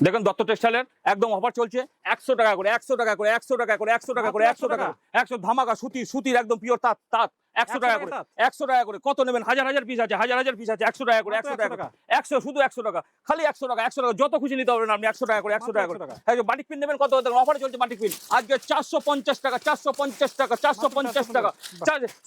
দেখেন দত্ত টেক্সটাইলের একদম অফার চলছে একশো টাকা করে একশো টাকা করে একশো টাকা করে একশো টাকা করে একশো টাকা একশো ধামাকা সুতি সুতির একদম পিওর তাঁত তাঁত একশো টাকা করে একশো টাকা করে কত নেবেন হাজার হাজার পিস আছে হাজার হাজার পিস আছে একশো টাকা করে একশো টাকা একশো শুধু একশো টাকা খালি একশো টাকা একশো টাকা যত খুশি নিতে পারবেন আপনি একশো টাকা করে একশো টাকা করে টাকা। হ্যাঁ বাটিক পিন নেবেন কত অফার চলছে বাটিক পিন আজকে চারশো পঞ্চাশ টাকা চারশো পঞ্চাশ টাকা চারশো পঞ্চাশ টাকা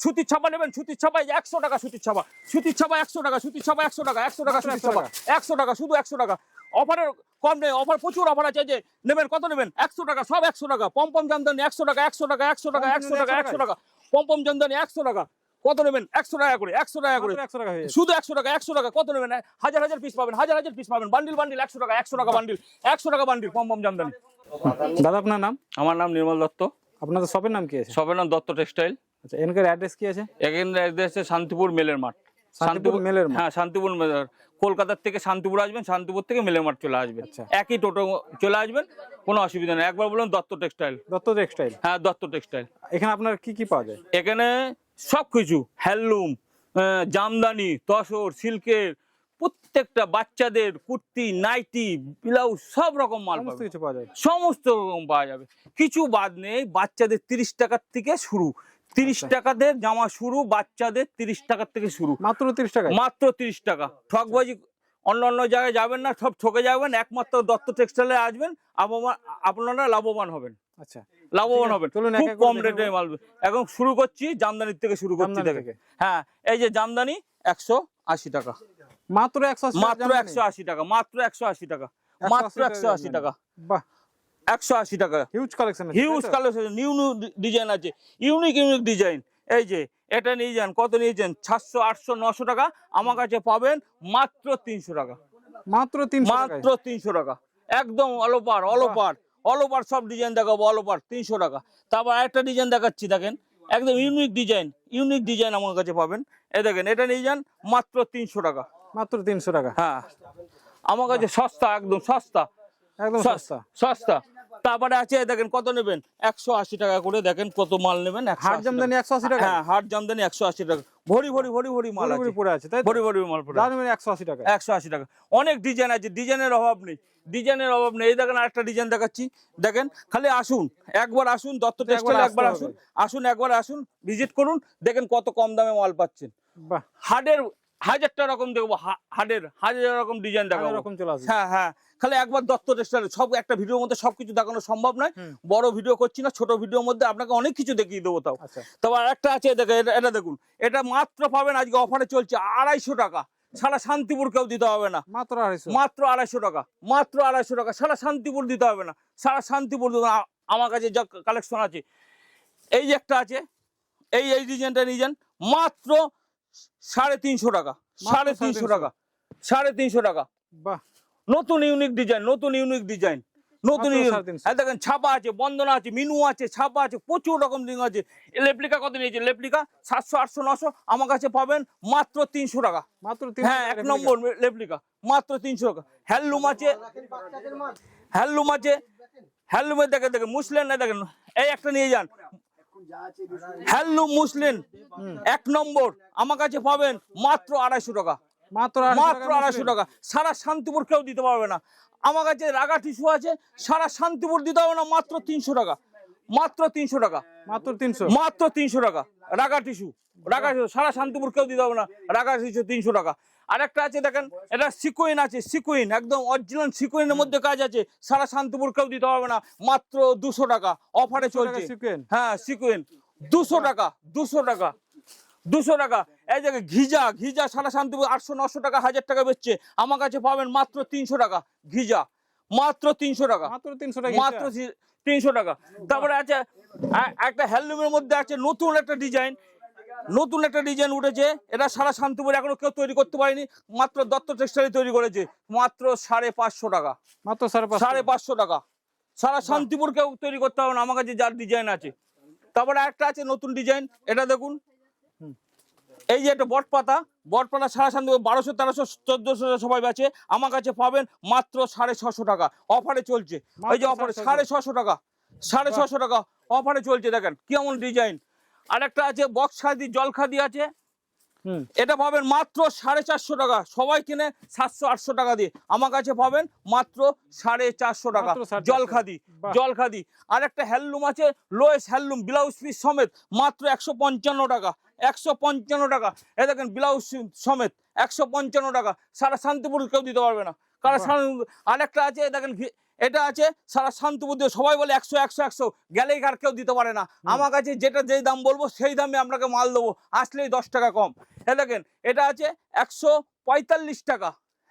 সুতির ছাপা নেবেন সুতির ছাপায় একশো টাকা সুতির ছাপা সুতির ছাপা একশো টাকা সুতির ছাপা একশো টাকা একশো টাকা সুতির ছাপা একশো টাকা শুধু একশো টাকা অফারের কম নেই অফার প্রচুর অফার আছে যে নেবেন কত নেবেন? একশো টাকা সব একশো টাকা। পম্পম জামদানি একশো টাকা একশো টাকা একশো টাকা একশো টাকা একশো টাকা। পম্পম জামদানি একশো টাকা। কত নেবেন? একশো টাকা করে একশো টাকা করে। একশো টাকা শুধু একশো টাকা একশো টাকা কত নেবেন? হাজার হাজার পিস পাবেন হাজার হাজার পিস পাবেন। বান্ডিল বান্ডিল একশো টাকা একশো টাকা বান্ডিল একশো টাকা বান্ডিল পম্পম জামদানি দাদা আপনার নাম? আমার নাম নির্মল দত্ত। আপনাদের শপের নাম কি আছে? সবের নাম দত্ত টেক্সটাইল। আচ্ছা এনকার অ্যাড্রেস কি আছে? এখানে এসে শান্তিপুর মেলের মাঠ। শান্তিপুর মেলের হ্যাঁ শান্তিপুর মেলের কলকাতার থেকে শান্তিপুর আসবেন শান্তিপুর থেকে মেলের মাঠ চলে আসবেন। আচ্ছা। একই টোটো চলে আসবেন কোনো অসুবিধা নেই। একবার বলুন দত্ত টেক্সটাইল। দত্ত টেক্সটাইল? হ্যাঁ দত্ত টেক্সটাইল। এখানে আপনার কি কি পাওয়া যায়? এখানে সব কিছু হ্যান্ডলুম জামদানি তসর সিল্কের প্রত্যেকটা বাচ্চাদের কুর্তি নাইটি ব্লাউজ সব রকম মাল সমস্ত কিছু পাওয়া যায়। সমস্ত রকম পাওয়া যাবে। কিছু বাদ নেই বাচ্চাদের তিরিশ টাকার থেকে শুরু। তিরিশ আচ্ছা। টাকাদের জামা শুরু বাচ্চাদের তিরিশ টাকার থেকে শুরু। মাত্র তিরিশ টাকা মাত্র তিরিশ টাকা। ঠকবাজি অন্য অন্য জায়গায় যাবেন না সব ঠকে যাবেন একমাত্র দত্ত টেক্সটাইলে আসবেন আপনারা লাভবান হবেন। আচ্ছা। লাভবান হবেন। চলুন খুব কম রেটে মাল এখন শুরু করছি জামদানির থেকে শুরু করছি দেখে থেকে। হ্যাঁ এই যে জামদানি একশো আশি টাকা। মাত্র একশো আশি মাত্র একশো আশি টাকা মাত্র একশো আশি টাকা মাত্র একশো আশি টাকা। বাহ। একশো আশি টাকা। Huge collection huge colour new new design আছে। ইউনিক ইউনিক ডিজাইন এই যে এটা নিয়ে যান কত নিয়ে যান সাতশো আটশো নশো টাকা। আমার কাছে পাবেন মাত্র তিনশো টাকা। মাত্র তিনশো মাত্র তিনশো টাকা। একদম অলপার অলপার অলপার সব ডিজাইন দেখাবো অলপার তিনশো টাকা। তারপর আরেকটা ডিজাইন দেখাচ্ছি দেখেন। একদম ইউনিক ডিজাইন ইউনিক ডিজাইন আমার কাছে পাবেন। এই দেখেন এটা নিয়ে যান মাত্র তিনশো টাকা। মাত্র তিনশো টাকা? হ্যাঁ। আমার কাছে সস্তা একদম সস্তা। একদম সস্তা। সস্তা। তারপরে আছে দেখেন কত নেবেন? একশো আশি টাকা করে দেখেন কত মাল নেবেন 180 হাট জামদানি একশো আশি টাকা? হ্যাঁ হাট জামদানি একশো আশি টাকা। ভরি ভরি ভরি ভরি মাল আছে। পড়ে আছে তাই ভরি ভরি মাল পড়ে আছে। একশো আশি টাকা। একশো আশি টাকা। অনেক ডিজাইন আছে ডিজাইনের অভাব নেই। ডিজাইনের অভাব নেই। দেখেন আরেকটা ডিজাইন দেখাচ্ছি। দেখেন খালি আসুন। একবার আসুন দত্ত টেক্সটাইল একবার আসুন। আসুন একবার আসুন ভিজিট করুন। দেখেন কত কম দামে মাল পাচ্ছেন। হাডের হাজারটা রকম দেখব হাডের হাজার রকম ডিজাইন দেখাবো। রকম চলে আসবে। হ্যাঁ হ্যাঁ খালি একবার দত্ত টেক্সটাইল সব একটা ভিডিওর মধ্যে সবকিছু দেখানো সম্ভব নয়। বড় ভিডিও করছি না ছোট ভিডিওর মধ্যে আপনাকে অনেক কিছু দেখিয়ে দেবো তাও। তবে তারপর একটা আছে দেখেন এটা দেখুন এটা মাত্র পাবেন আজকে অফারে চলছে আড়াইশো টাকা। সারা শান্তিপুর কেউ দিতে হবে না। মাত্র আড়াইশো। মাত্র আড়াইশো টাকা মাত্র আড়াইশো টাকা সারা শান্তিপুর দিতে হবে না। সারা শান্তিপুর আমার কাছে যা কালেকশন আছে এই যে একটা আছে এই এই ডিজাইনটা নিয়ে যান মাত্র সাড়ে তিনশো টাকা সাড়ে তিনশো টাকা সাড়ে তিনশো টাকা। বাহ। নতুন ইউনিক ডিজাইন নতুন ইউনিক ডিজাইন নতুন মাত্র unique- 350 দেখেন ছাপা আছে বন্দনা আছে মিনু আছে ছাপা আছে প্রচুর রকম দিন আছে। লেপ্লিকা কত নিয়েছে? লেপ্লিকা সাতশো আটশো নশো আমার কাছে পাবেন মাত্র তিনশো টাকা। মাত্র হ্যাঁ এক নম্বর লেপ্লিকা। মাত্র তিনশো টাকা। হ্যান্ডলুম আছে হ্যান্ডলুম আছে হ্যান্ডলুমের দেখেন দেখেন মুসলিম না দেখেন এই একটা নিয়ে যান। হ্যান্ডলুম মুসলিম এক নম্বর আমার কাছে পাবেন মাত্র আড়াইশো টাকা। মাত্র মাত্র আড়াইশো টাকা। সারা শান্তিপুর কেউ দিতে পারবে না। আমার কাছে রাগা টিস্যু আছে সারা শান্তিপুর দিতে হবে না মাত্র তিনশো টাকা। মাত্র তিনশো টাকা। মাত্র তিনশো। মাত্র তিনশো টাকা। রাগা টিস্যু। রাগা সারা শান্তিপুর কেউ দিতে হবে না। রাগা টিস্যু তিনশো টাকা। আরেকটা আছে দেখেন এটা সিকুইন আছে সিকুইন একদম অরিজিনাল সিকুইনের মধ্যে কাজ আছে। সারা শান্তিপুর কেউ দিতে হবে না মাত্র দুশো টাকা অফারে চলছে। হ্যাঁ সিকুইন দুশো টাকা দুশো টাকা দুশো টাকা। এই যে ঘিজা ঘিজা সারা শান্তিপুর আটশো নশো টাকা হাজার টাকা বেচছে। আমার কাছে পাবেন মাত্র তিনশো টাকা ঘিজা মাত্র তিনশো টাকা। মাত্র তিনশো টাকা মাত্র তিনশো টাকা। তারপরে আছে একটা হ্যান্ডলুমের মধ্যে আছে নতুন একটা ডিজাইন নতুন একটা ডিজাইন উঠেছে। এটা সারা শান্তিপুর এখনও কেউ তৈরি করতে পারেনি। মাত্র দত্ত টেক্সটাইল তৈরি করেছে। মাত্র সাড়ে পাঁচশো টাকা। মাত্র সাড়ে পাঁচশো। সাড়ে পাঁচশো টাকা। সারা শান্তিপুর কেউ তৈরি করতে হবে না। আমার কাছে যার ডিজাইন আছে। তারপরে একটা আছে নতুন ডিজাইন এটা দেখুন। এই যে একটা বট পাতা। বট পাতা সারা শান্তিপুর বারোশো তেরোশো চোদ্দশো সবাই আছে আমার কাছে পাবেন মাত্র সাড়ে ছশো টাকা। অফারে চলছে। ওই যে অফারে সাড়ে ছশো। টাকা। সাড়ে ছশো টাকা। অফারে চলছে দেখেন। কেমন ডিজাইন আরেকটা আছে বক্স খাদি জল খাদি আছে। এটা পাবেন মাত্র সাড়ে চারশো টাকা। সবাই কিনে সাতশো আটশো টাকা দিয়ে। আমার কাছে পাবেন মাত্র সাড়ে চারশো টাকা। মাত্র 450 জল খাদি জল খাদি। আর একটা হ্যান্ডলুম আছে লোয়েস হ্যান্ডলুম ব্লাউজ পিস সমেত মাত্র একশো পঞ্চান্ন টাকা। একশো পঞ্চান্ন টাকা। এ দেখেন ব্লাউজ সমেত একশো পঞ্চান্ন টাকা। সারা শান্তিপুর কেউ দিতে পারবে না। কারণ বাহ। আরেকটা আছে দেখেন এটা আছে সারা শান্তিপুর দিয়ে সবাই বলে একশো একশো একশো গেলেই আর কেউ দিতে পারে না। আমার কাছে যেটা যেই দাম বলব সেই দামে আপনাকে মাল দেবো আসলেই দশ টাকা কম। এ দেখেন এটা আছে একশো পঁয়তাল্লিশ টাকা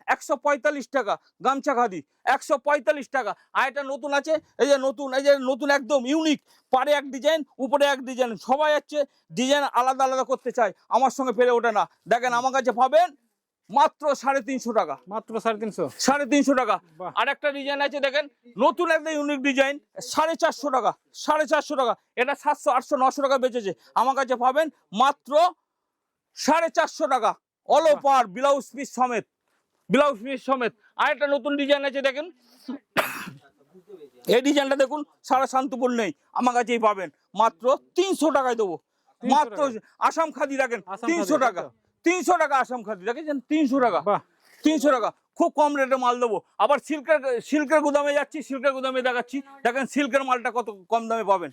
একশো পঁয়তাল্লিশ টাকা গামছা খাদি একশো পঁয়তাল্লিশ টাকা। আর এটা নতুন আছে এই যে নতুন এই যে নতুন একদম ইউনিক পারে এক ডিজাইন উপরে এক ডিজাইন সবাই হচ্ছে ডিজাইন আলাদা আলাদা করতে চায় আমার সঙ্গে পেরে ওঠে না। দেখেন আমার কাছে পাবেন মাত্র সাড়ে তিনশো টাকা। মাত্র সাড়ে তিনশো? সাড়ে তিনশো টাকা। আর একটা ডিজাইন আছে দেখেন নতুন একটা ইউনিক ডিজাইন সাড়ে চারশো টাকা সাড়ে চারশো টাকা। এটা সাতশো আটশো নশো টাকা বেচেছে। আমার কাছে পাবেন মাত্র সাড়ে চারশো টাকা। অল। ওভার ব্লাউজ পিস সমেত। ব্লাউজ পিস সমেত। আর একটা নতুন ডিজাইন আছে দেখেন। এই ডিজাইনটা দেখুন সারা শান্তিপুর নেই। আমার কাছেই পাবেন। মাত্র তিনশো টাকায় দেবো। মাত্র আসাম খাদি রাখেন তিনশো টাকা? তিনশো টাকা আসাম খাদি দেখেছেন? তিনশো টাকা। তিনশো টাকা। খুব কম রেটে মাল দেবো। আবার সিল্কের সিল্কের গুদামে যাচ্ছি সিল্কের গুদামে দেখাচ্ছি। দেখেন সিল্কের মালটা কত কম দামে পাবেন।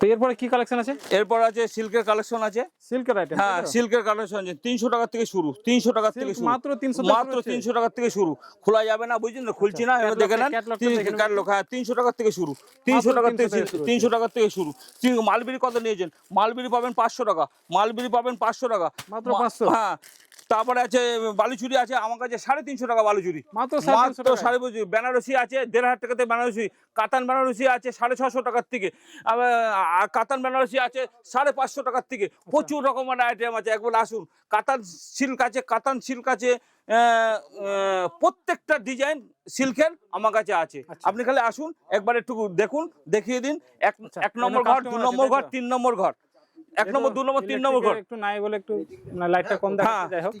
তো এরপরে কি কালেকশন আছে? এরপর আছে সিল্কের কালেকশন আছে। সিল্কের আইটেম হ্যাঁ সিল্কের কালেকশন আছে। তিনশো টাকা থেকে শুরু তিনশো টাকা থেকে শুরু। মাত্র তিনশো মাত্র তিনশো টাকা থেকে শুরু। খোলা যাবে না বুঝছেন তো? খুলছি না এবার catalog দেখে নেন। টা- catalog টা দেখে নেবেন। ক্যাটলগ হ্যাঁ তিনশো টাকা থেকে শুরু। তিনশো মাত্র টাকা থেকে থেকে শুরু তিনশো টাকা থেকে শুরু। মালবিরি কত নিয়েছেন? মালবিরি পাবেন পাঁচশো টাকা। মালবিরি পাবেন পাঁচশো টাকা। মাত্র মা- 500 হ্যাঁ তারপরে আছে বালুচুরি আছে আমার কাছে সাড়ে তিনশো টাকা বালুচুরি। মাত্র সাড়ে তিনশো বেনারসি আছে দেড় হাজার টাকাতে বেনারসি। কাতান বেনারসি আছে সাড়ে ছশো টাকার থেকে। কাতান বেনারসি আছে সাড়ে পাঁচশো টাকার থেকে। আচ্ছা। প্রচুর রকমের আইটেম আছে। একবার আসুন। কাতান সিল্ক আছে কাতান সিল্ক আছে প্রত্যেকটা ডিজাইন সিল্কের আমার কাছে আছে। আচ্ছা। আপনি খালি আসুন একবার একটু দেখুন দেখিয়ে দিন। এক আচ্ছা, এক নম্বর ঘর দু নম্বর ঘর তিন নম্বর ঘর। এক নম্বর দু নম্বর তিন নম্বর ঘর। একটু নাই বলে একটু মানে লাইটটা কম হ্যাঁ। দেখাচ্ছে হোক।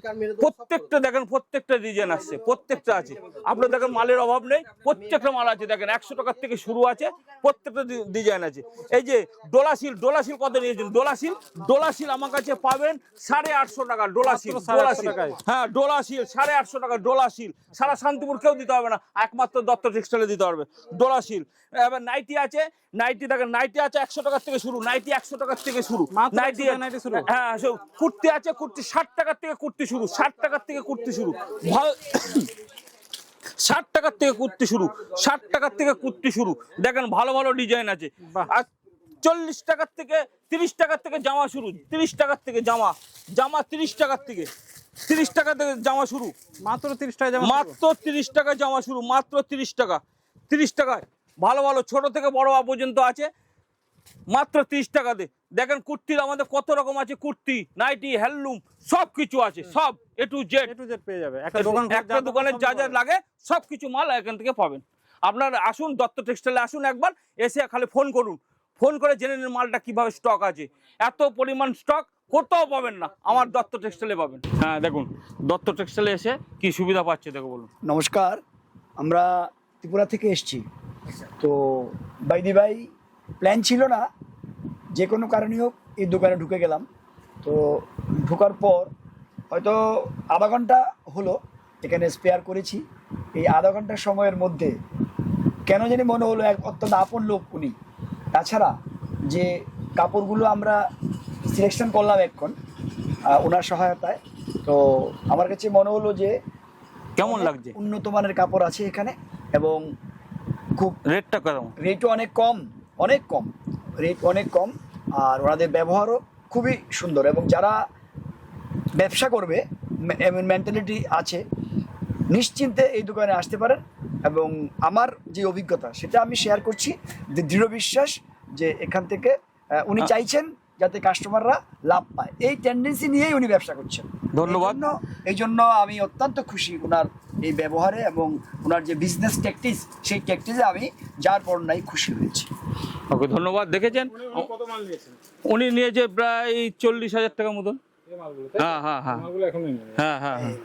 প্রত্যেকটা দেখেন প্রত্যেকটা ডিজাইন আসছে প্রত্যেকটা আছে। আপনার দেখেন মালের অভাব নেই প্রত্যেকটা মাল আছে দেখেন একশো টাকার থেকে শুরু আছে প্রত্যেকটা ডিজাইন আছে। এই যে ডোলাশিল ডোলাশিল কত নিয়েছেন? ডোলাশিল ডোলাশিল আমার কাছে পাবেন সাড়ে আটশো টাকা ডোলাশিল। হ্যাঁ ডোলাশিল সাড়ে আটশো টাকা ডোলাশিল। সারা শান্তিপুর কেউ দিতে হবে না একমাত্র দত্ত টেক্সটাইলে দিতে পারবে ডোলাশিল। এবার নাইটি আছে নাইটি দেখেন নাইটি আছে একশো টাকার থেকে শুরু নাইটি একশো টাকার থেকে শুরু। নাইটি 100 টাকায় নাইটি শুরু? হ্যাঁ কুর্তি আছে কুর্তি ষাট টাকার থেকে কুর্তি শুরু ষাট টাকার থেকে কুর্তি শুরু। ভালো ষাট টাকার থেকে কুর্তি শুরু ষাট টাকার থেকে কুর্তি শুরু। দেখেন ভালো ভালো ডিজাইন আছে। আর চল্লিশ টাকার থেকে তিরিশ টাকার থেকে জামা শুরু তিরিশ টাকার থেকে জামা জামা তিরিশ টাকার থেকে তিরিশ টাকা থেকে জামা শুরু। মাত্র তিরিশ টাকা যেমন মাত্র তিরিশ টাকা জামা শুরু মাত্র তিরিশ টাকা তিরিশ টাকায়। ভালো ভালো ছোট থেকে বড় পর্যন্ত আছে মাত্র তিরিশ টাকা টাকাতে। দেখেন কুর্তির আমাদের কত রকম আছে কুর্তি নাইটি হ্যান্ডলুম সব কিছু আছে সব A to Z A to Z পেয়ে যাবে। একটা দোকান একটা যা দোকানের যা যা লাগে সব কিছু মাল এখান থেকে পাবেন। আপনার আসুন দত্ত টেক্সটাইলে আসুন একবার এসে খালি ফোন করুন। ফোন করে জেনে নিন মালটা কীভাবে স্টক আছে। এত পরিমাণ স্টক কোথাও পাবেন না আমার দত্ত টেক্সটাইলে পাবেন। হ্যাঁ দেখুন দত্ত টেক্সটাইলে এসে কি সুবিধা পাচ্ছে দেখো বলুন। নমস্কার আমরা ত্রিপুরা থেকে এসেছি। তো বাইদি ভাই প্ল্যান ছিল না যে কোনো কারণে হোক এই দোকানে ঢুকে গেলাম। তো ঢোকার পর হয়তো আধা ঘণ্টা হলো এখানে স্পেয়ার করেছি। এই আধা ঘণ্টার সময়ের মধ্যে কেন জানি মনে হলো এক অত্যন্ত আপন লোক উনি। তাছাড়া যে কাপড়গুলো আমরা সিলেকশন করলাম এখন ওনার সহায়তায় তো আমার কাছে মনে হলো যে কেমন লাগছে? উন্নত মানের কাপড় আছে এখানে এবং খুব রেটটা কেমন? রেটও অনেক কম অনেক কম। রেট অনেক কম আর ওনাদের ব্যবহারও খুবই সুন্দর এবং যারা ব্যবসা করবে মেন্টালিটি আছে নিশ্চিন্তে এই দোকানে আসতে পারেন এবং আমার যে অভিজ্ঞতা সেটা আমি শেয়ার করছি দৃঢ় বিশ্বাস যে এখান থেকে উনি চাইছেন যাতে কাস্টমাররা লাভ পায়। এই টেন্ডেন্সি নিয়েই উনি ব্যবসা করছেন। ধন্যবাদ। এই জন্য এই জন্য আমি অত্যন্ত খুশি ওনার এই ব্যবহারে এবং ওনার যে বিজনেস ট্যাকটিস সেই ট্যাকটিসে আমি যার পর নাই খুশি হয়েছি। ওকে ধন্যবাদ। দেখেছেন? কত মাল নিয়েছেন? উনি নিয়েছে প্রায় চল্লিশ হাজার টাকা মতন। হ্যাঁ হ্যাঁ হ্যাঁ। হ্যাঁ হ্যাঁ হ্যাঁ।